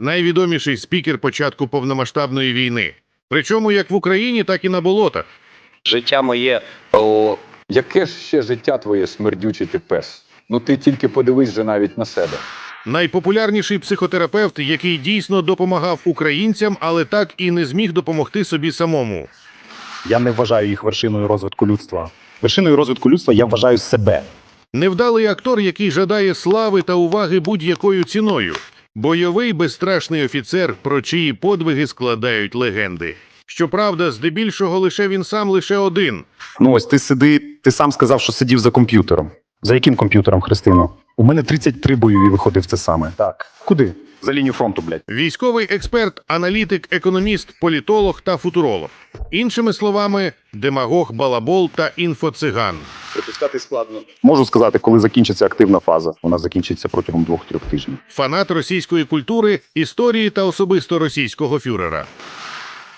найвідоміший спікер початку повномасштабної війни. Причому як в Україні, так і на болотах. Життя моє о, Яке ж ще життя твоє смердючий ти пес? Ну ти тільки подивись же навіть на себе. Найпопулярніший психотерапевт, який дійсно допомагав українцям, але так і не зміг допомогти собі самому. Я не вважаю їх вершиною розвитку людства. Вершиною розвитку людства я вважаю себе. Невдалий актор, який жадає слави та уваги будь-якою ціною. Бойовий безстрашний офіцер, про чиї подвиги складають легенди. Щоправда, здебільшого лише він сам лише один. Ну ось ти сиди, ти сам сказав, що сидів за комп'ютером. За яким комп'ютером, Христино? У мене 33 бойові виходив це саме. Так. Куди? За лінію фронту, блядь. Військовий експерт, аналітик, економіст, політолог та футуролог. Іншими словами, демагог, балабол та інфоциган. Припускати складно. Можу сказати, коли закінчиться активна фаза. Вона закінчиться протягом двох-трьох тижнів. Фанат російської культури, історії та особисто російського фюрера.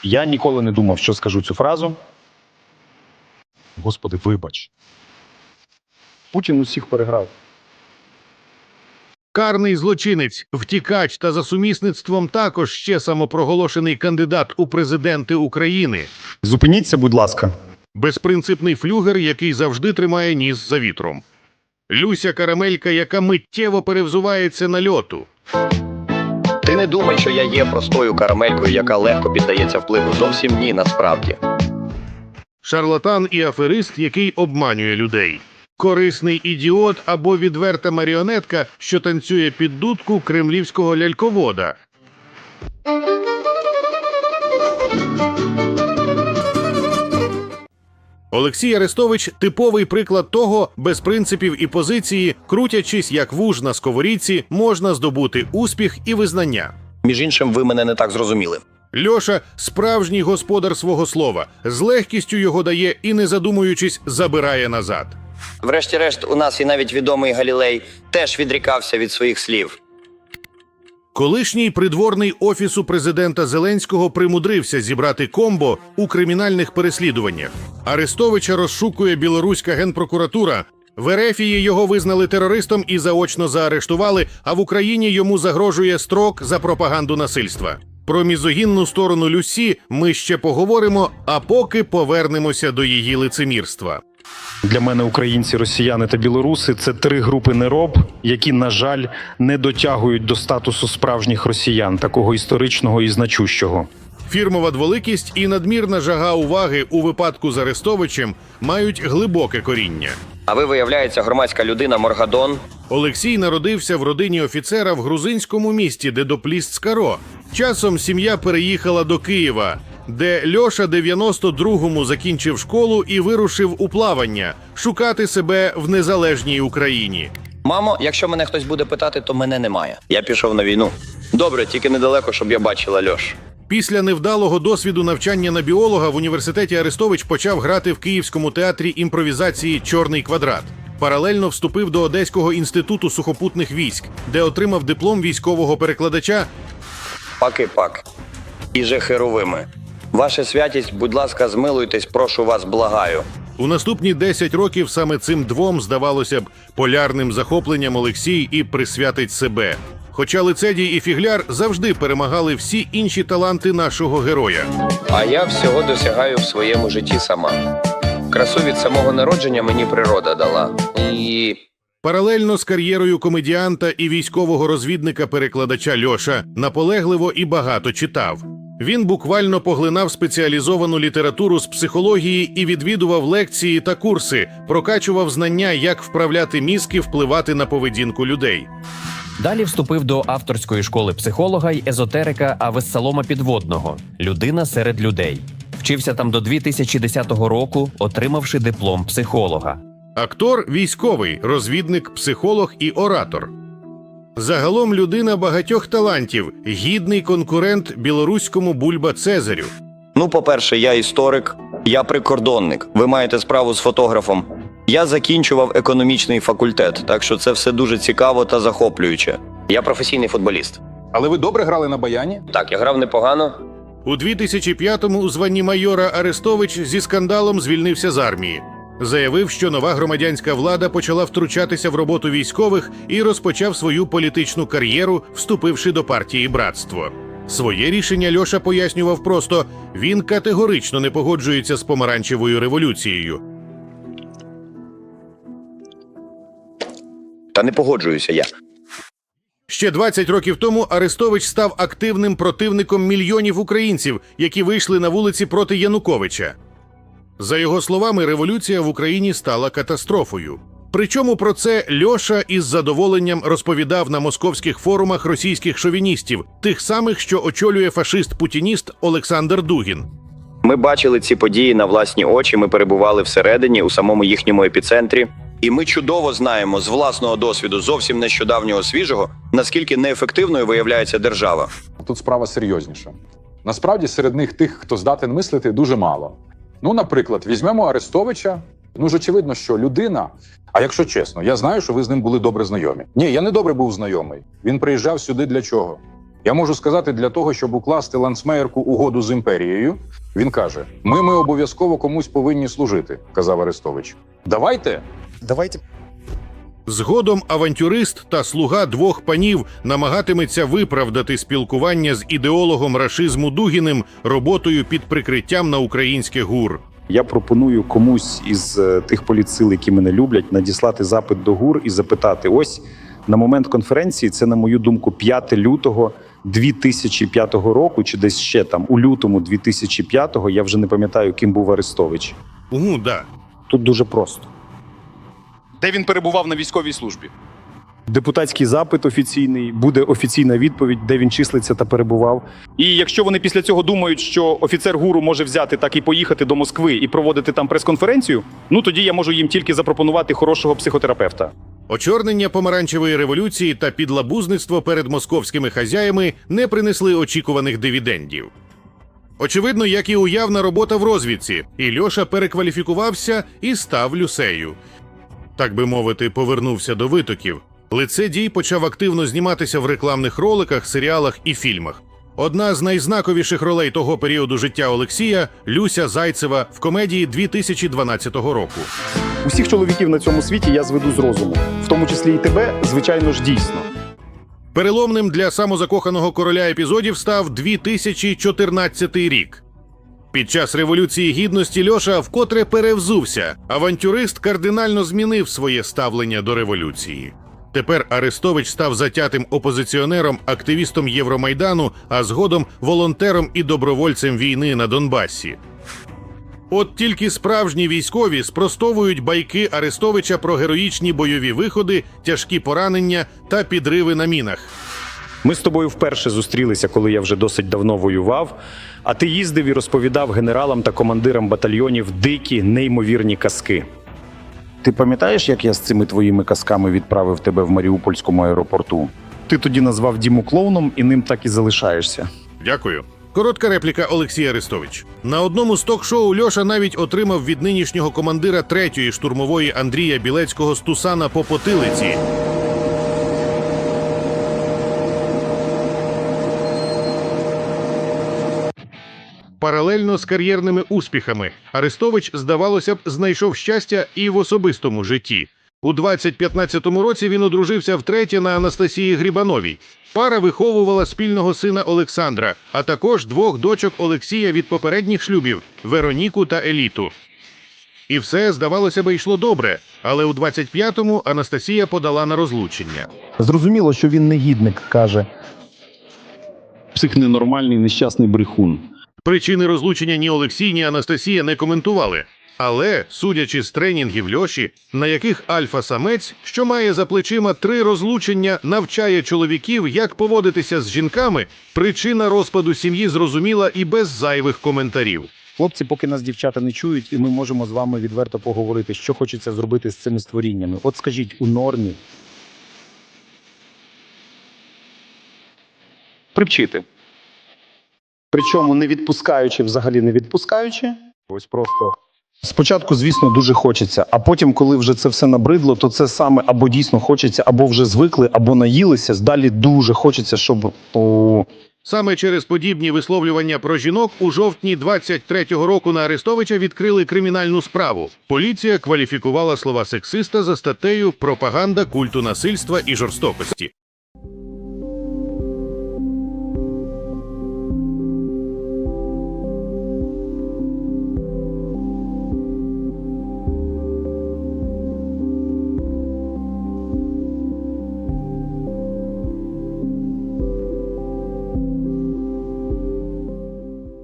Я ніколи не думав, що скажу цю фразу. Господи, вибач. Путін усіх переграв. Карний злочинець, втікач та за сумісництвом також ще самопроголошений кандидат у президенти України. Зупиніться, будь ласка. Безпринципний флюгер, який завжди тримає ніс за вітром. Люся Карамелька, яка миттєво перевзувається на льоту. ти не думай, що я є простою карамелькою, яка легко піддається впливу. Зовсім ні, насправді. Шарлатан і аферист, який обманює людей. Корисний ідіот або відверта маріонетка, що танцює під дудку кремлівського ляльковода. Олексій Арестович типовий приклад того, без принципів і позиції, крутячись як вуж на сковорідці, можна здобути успіх і визнання. Між іншим, ви мене не так зрозуміли. Льоша справжній господар свого слова, з легкістю його дає і, не задумуючись, забирає назад. Врешті-решт, у нас і навіть відомий Галілей теж відрікався від своїх слів. Колишній придворний офісу президента Зеленського примудрився зібрати комбо у кримінальних переслідуваннях. Арестовича розшукує білоруська генпрокуратура. В Ерефії його визнали терористом і заочно заарештували, а в Україні йому загрожує строк за пропаганду насильства. Про мізогінну сторону Люсі ми ще поговоримо, а поки повернемося до її лицемірства. Для мене українці, росіяни та білоруси це три групи нероб, які, на жаль, не дотягують до статусу справжніх росіян, такого історичного і значущого. Фірмова дволикість і надмірна жага уваги у випадку з Арестовичем мають глибоке коріння. А ви, виявляється, громадська людина Моргадон. Олексій народився в родині офіцера в грузинському місті, де допліс Цкаро. Часом сім'я переїхала до Києва, де Льоша 92-му закінчив школу і вирушив у плавання шукати себе в незалежній Україні. Мамо, якщо мене хтось буде питати, то мене немає. Я пішов на війну. Добре, тільки недалеко, щоб я бачила Льош. Після невдалого досвіду навчання на біолога в університеті Арестович почав грати в Київському театрі імпровізації Чорний квадрат. Паралельно вступив до Одеського інституту сухопутних військ, де отримав диплом військового перекладача Паки-пак. І же херовими. Ваша святість, будь ласка, змилуйтесь, прошу вас, благаю. У наступні 10 років саме цим двом, здавалося б, полярним захопленням Олексій і присвятить себе. Хоча лицедій і фігляр завжди перемагали всі інші таланти нашого героя. А я всього досягаю в своєму житті сама. Красу від самого народження мені природа дала. І Паралельно з кар'єрою комедіанта і військового розвідника-перекладача Льоша наполегливо і багато читав. Він буквально поглинав спеціалізовану літературу з психології і відвідував лекції та курси, прокачував знання, як вправляти мізки, впливати на поведінку людей. Далі вступив до авторської школи психолога й езотерика Авессалома Підводного людина серед людей. Вчився там до 2010 року, отримавши диплом психолога. Актор військовий, розвідник, психолог і оратор. Загалом людина багатьох талантів, гідний конкурент білоруському бульба Цезарю. ну, по-перше, я історик, я прикордонник. Ви маєте справу з фотографом. Я закінчував економічний факультет, так що це все дуже цікаво та захоплююче. Я професійний футболіст. Але ви добре грали на баяні? Так, я грав непогано. У 2005-му у званні майора Арестович зі скандалом звільнився з армії. Заявив, що нова громадянська влада почала втручатися в роботу військових і розпочав свою політичну кар'єру, вступивши до партії братство. Своє рішення Льоша пояснював просто: він категорично не погоджується з помаранчевою революцією. Та не погоджуюся я. Ще 20 років тому Арестович став активним противником мільйонів українців, які вийшли на вулиці проти Януковича. За його словами, революція в Україні стала катастрофою. Причому про це Льоша із задоволенням розповідав на московських форумах російських шовіністів, тих самих, що очолює фашист-путініст Олександр Дугін. Ми бачили ці події на власні очі. Ми перебували всередині у самому їхньому епіцентрі. І ми чудово знаємо з власного досвіду, зовсім нещодавнього свіжого, наскільки неефективною виявляється держава. Тут справа серйозніша. Насправді серед них тих, хто здатен мислити, дуже мало. Ну, наприклад, візьмемо Арестовича. Ну ж очевидно, що людина. А якщо чесно, я знаю, що ви з ним були добре знайомі. Ні, я не добре був знайомий. Він приїжджав сюди для чого? Я можу сказати для того, щоб укласти лансмеєрку угоду з імперією. Він каже: Ми, ми обов'язково комусь повинні служити, казав Арестович. Давайте Давайте Згодом авантюрист та слуга двох панів намагатиметься виправдати спілкування з ідеологом рашизму Дугіним роботою під прикриттям на українське гур. Я пропоную комусь із е, тих політсил, які мене люблять, надіслати запит до ГУР і запитати: ось на момент конференції, це, на мою думку, 5 лютого 2005 року, чи десь ще там у лютому 2005-го, я вже не пам'ятаю, ким був Арестович. Угу, да. Тут дуже просто. Де він перебував на військовій службі? Депутатський запит офіційний, буде офіційна відповідь, де він числиться та перебував. І якщо вони після цього думають, що офіцер гуру може взяти так і поїхати до Москви і проводити там прес-конференцію, ну тоді я можу їм тільки запропонувати хорошого психотерапевта. Очорнення помаранчевої революції та підлабузництво перед московськими хазяями не принесли очікуваних дивідендів. Очевидно, як і уявна робота в розвідці, і Льоша перекваліфікувався і став люсею. Так би мовити, повернувся до витоків. Лице дій почав активно зніматися в рекламних роликах, серіалах і фільмах. Одна з найзнаковіших ролей того періоду життя Олексія Люся Зайцева в комедії 2012 року. Усіх чоловіків на цьому світі я зведу з розуму, в тому числі і тебе, звичайно ж, дійсно. Переломним для самозакоханого короля епізодів став 2014 рік. Під час революції гідності Льоша вкотре перевзувся. Авантюрист кардинально змінив своє ставлення до революції. Тепер Арестович став затятим опозиціонером, активістом Євромайдану, а згодом волонтером і добровольцем війни на Донбасі. От тільки справжні військові спростовують байки Арестовича про героїчні бойові виходи, тяжкі поранення та підриви на мінах. Ми з тобою вперше зустрілися, коли я вже досить давно воював. А ти їздив і розповідав генералам та командирам батальйонів дикі, неймовірні казки. Ти пам'ятаєш, як я з цими твоїми казками відправив тебе в Маріупольському аеропорту? Ти тоді назвав Діму клоуном і ним так і залишаєшся. Дякую. Коротка репліка Олексій Арестович. На одному з ток-шоу Льоша навіть отримав від нинішнього командира третьої штурмової Андрія Білецького стусана по потилиці. Паралельно з кар'єрними успіхами Арестович, здавалося б, знайшов щастя і в особистому житті. У 2015 році він одружився втретє на Анастасії Грібановій. Пара виховувала спільного сина Олександра, а також двох дочок Олексія від попередніх шлюбів Вероніку та Еліту. І все, здавалося би, йшло добре, але у 25-му Анастасія подала на розлучення. Зрозуміло, що він негідник, каже. Псих ненормальний, нещасний брехун. Причини розлучення ні Олексій, ні Анастасія не коментували. Але, судячи з тренінгів Льоші, на яких альфа-самець, що має за плечима три розлучення, навчає чоловіків, як поводитися з жінками, причина розпаду сім'ї зрозуміла і без зайвих коментарів. Хлопці, поки нас дівчата не чують, і ми можемо з вами відверто поговорити, що хочеться зробити з цими створіннями. От скажіть, у нормі Привчити. Причому не відпускаючи, взагалі не відпускаючи. Ось просто. Спочатку, звісно, дуже хочеться, а потім, коли вже це все набридло, то це саме або дійсно хочеться, або вже звикли, або наїлися. Далі дуже хочеться, щоб о, Саме через подібні висловлювання про жінок у жовтні 23-го року на Арестовича відкрили кримінальну справу. Поліція кваліфікувала слова сексиста за статтею пропаганда культу насильства і жорстокості.